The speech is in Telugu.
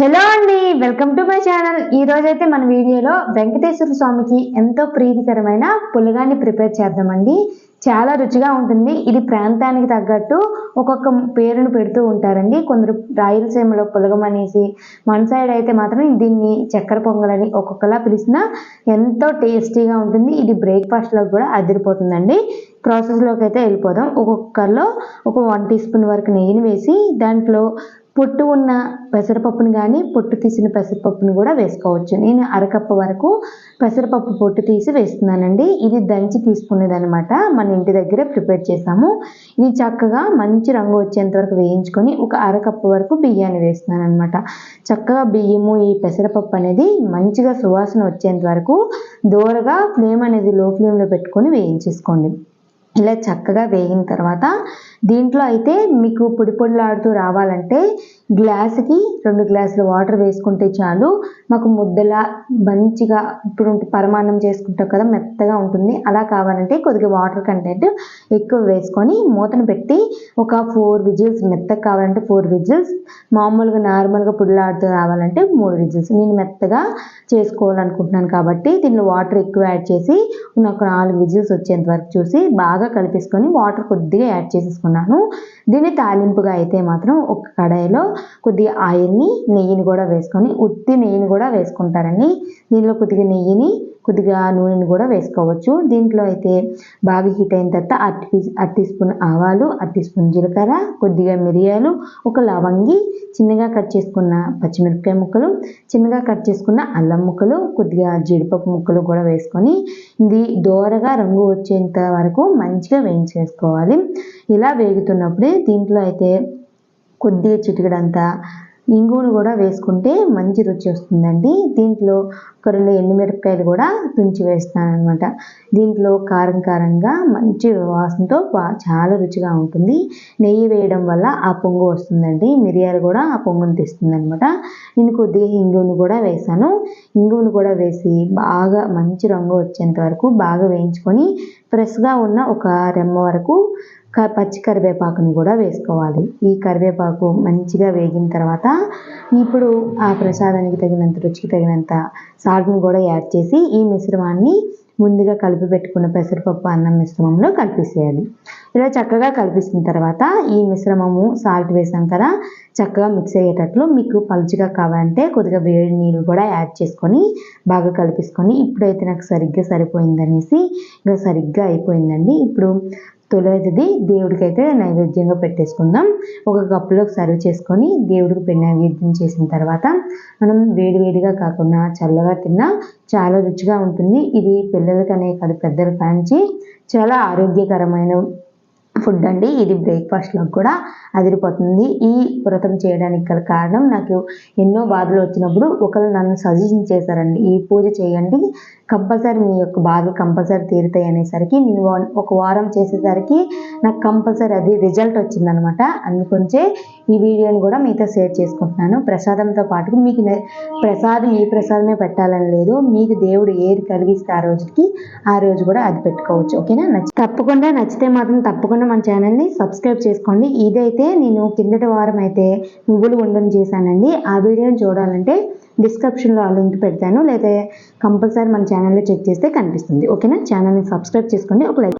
హలో అండి వెల్కమ్ టు మై ఛానల్. ఈ రోజైతే మన వీడియోలో వెంకటేశ్వర స్వామికి ఎంతో ప్రీతికరమైన పులగాన్ని ప్రిపేర్ చేద్దామండి. చాలా రుచిగా ఉంటుంది. ఇది ప్రాంతానికి తగ్గట్టు ఒక్కొక్క పేరును పెడుతూ ఉంటారండి. కొందరు రాయలసీమలో పులగం అనేసి మన సైడ్ అయితే మాత్రం దీన్ని చక్కెర పొంగలని ఒక్కొక్కలా పిలిచినా ఎంతో టేస్టీగా ఉంటుంది. ఇది బ్రేక్ఫాస్ట్లో కూడా అదిరిపోతుందండి. ప్రాసెస్లోకి అయితే వెళ్ళిపోదాం. ఒక్కొక్కరిలో ఒక వన్ టీ స్పూన్ వరకు నెయ్యిని వేసి దాంట్లో పొట్టు ఉన్న పెసరపప్పును కానీ పొట్టు తీసిన పెసరపప్పును కూడా వేసుకోవచ్చు. నేను అరకప్పు వరకు పెసరపప్పు పొట్టు తీసి వేస్తున్నానండి. ఇది దంచి తీసుకునేది అనమాట మన ఇంటి దగ్గరే ప్రిపేర్ చేసాము. ఇది చక్కగా మంచి రంగు వచ్చేంత వరకు వేయించుకొని ఒక అరకప్పు వరకు బియ్యాన్ని వేస్తున్నాను అనమాట చక్కగా బియ్యము ఈ పెసరపప్పు అనేది మంచిగా సువాసన వచ్చేంత వరకు దూరగా ఫ్లేమ్ అనేది లో ఫ్లేమ్లో పెట్టుకొని వేయించేసుకోండి. ఇలా చక్కగా వేగిన తర్వాత దీంట్లో అయితే మీకు పొడి పొడిలాడుతూ రావాలంటే గ్లాసుకి రెండు గ్లాసులు వాటర్ వేసుకుంటే చాలు. మాకు ముద్దలా మంచిగా ఇప్పుడు పరమాన్నం చేసుకుంటాం కదా మెత్తగా ఉంటుంది. అలా కావాలంటే కొద్దిగా వాటర్ కంటెంట్ ఎక్కువ వేసుకొని మూతను పెట్టి ఒక ఫోర్ విజిల్స్ మెత్తగా కావాలంటే ఫోర్ విజిల్స్ మామూలుగా నార్మల్గా పొడిలాడుతూ రావాలంటే మూడు విజిల్స్. నేను మెత్తగా చేసుకోవాలనుకుంటున్నాను కాబట్టి దీనిలో వాటర్ ఎక్కువ యాడ్ చేసి నాకు నాలుగు విజిల్స్ వచ్చేంత వరకు చూసి బాగా కలిపేసుకొని వాటర్ కొద్దిగా యాడ్ చేసేసుకున్నాను. దీన్ని తాలింపుగా అయితే మాత్రం ఒక కడాయిలో కొద్దిగా ఆయిల్ని నెయ్యిని కూడా వేసుకొని ఉత్తి నెయ్యిని కూడా వేసుకుంటారండి. దీనిలో కొద్దిగా నెయ్యిని కొద్దిగా నూనెని కూడా వేసుకోవచ్చు. దీంట్లో అయితే బాగా హీట్ అయిన తర్వాత అట్టి అట్టి స్పూన్ ఆవాలు అట్టి స్పూన్ జీలకర్ర కొద్దిగా మిరియాలు ఒక లవంగి చిన్నగా కట్ చేసుకున్న పచ్చిమిరపకాయ ముక్కలు చిన్నగా కట్ చేసుకున్న అల్లం ముక్కలు కొద్దిగా జీడిపప్పు ముక్కలు కూడా వేసుకొని ఇది దోరగా రంగు వచ్చేంత వరకు మంచిగా వేయించేసుకోవాలి. ఇలా వేగుతున్నప్పుడే దీంట్లో అయితే కొద్దిగా చిటికడంతా ఇంగువను కూడా వేసుకుంటే మంచి రుచి వస్తుందండి. దీంట్లో ఒక రెండు ఎండుమిరపకాయలు కూడా తుంచి వేస్తాను అనమాట దీంట్లో కారం కారంగా మంచి వాసనతో చాలా రుచిగా ఉంటుంది. నెయ్యి వేయడం వల్ల ఆ పొంగు వస్తుందండి. మిరియాలు కూడా ఆ పొంగును తెస్తుంది అనమాట నేను కొద్దిగా ఇంగువను కూడా వేసాను ఇంగువను కూడా వేసి బాగా మంచి రంగు వచ్చేంత వరకు బాగా వేయించుకొని ఫ్రెష్గా ఉన్న ఒక రెమ్మ వరకు పచ్చి కరివేపాకుని కూడా వేసుకోవాలి. ఈ కరివేపాకు మంచిగా వేగిన తర్వాత ఇప్పుడు ఆ ప్రసాదానికి తగినంత రుచికి తగినంత సాల్ట్ని కూడా యాడ్ చేసి ఈ మిశ్రమాన్ని ముందుగా కలిపి పెట్టుకున్న పెసరపప్పు అన్నం మిశ్రమంలో కలిపేసేయాలి. ఇలా చక్కగా కలిపిసిన తర్వాత ఈ మిశ్రమము సాల్ట్ వేసాం కదా చక్కగా మిక్స్ అయ్యేటట్లు మీకు పలుచగా కావాలంటే కొద్దిగా వేడి నీళ్ళు కూడా యాడ్ చేసుకొని బాగా కలిపేసుకొని ఇప్పుడైతే నాకు సరిగ్గా సరిపోయిందనేసి ఇంకా సరిగ్గా అయిపోయిందండి. ఇప్పుడు తొలది దేవుడికి అయితే నైవేద్యంగా పెట్టేసుకుందాం. ఒక కప్పులోకి సర్వ్ చేసుకొని దేవుడికి నైవేద్యం చేసిన తర్వాత మనం వేడివేడిగా కాకుండా చల్లగా తిన్నా చాలా రుచిగా ఉంటుంది. ఇది పిల్లలకనే కాదు పెద్దల కాంచి చాలా ఆరోగ్యకరమైన ఫుడ్ అండి. ఇది బ్రేక్ఫాస్ట్లో కూడా అదిరిపోతుంది. ఈ వ్రతం చేయడానికి గల కారణం నాకు ఎన్నో బాధలు వచ్చినప్పుడు ఒకరు నన్ను సజెషన్ చేశారండి. ఈ పూజ చేయండి కంపల్సరీ మీ యొక్క బాధలు కంపల్సరీ తీరుతాయి అనేసరికి నేను ఒక వారం చేసేసరికి నాకు కంపల్సరీ అది రిజల్ట్ వచ్చిందనమాట. అందుకొంచే ఈ వీడియోని కూడా మీతో షేర్ చేసుకుంటున్నాను. ప్రసాదంతో పాటు మీకు ప్రసాదం ఈ ప్రసాదమే పెట్టాలని లేదు. మీకు దేవుడు ఏది కలిగిస్తే ఆ రోజుకి ఆ రోజు కూడా అది పెట్టుకోవచ్చు. ఓకేనా? నచ్చి తప్పకుండా నచ్చితే మాత్రం తప్పకుండా మన ఛానల్ని సబ్స్క్రైబ్ చేసుకోండి. ఇదైతే నేను కిందటి వారం అయితే నువ్వులు ఉండని చేశానండి. ఆ వీడియోని చూడాలంటే డిస్క్రిప్షన్లో ఆ లింక్ పెడతాను. లేదా కంపల్సరీ మన ఛానల్లో చెక్ చేస్తే కనిపిస్తుంది. ఓకేనా ఛానల్ని సబ్స్క్రైబ్ చేసుకోండి. ఒక లైక్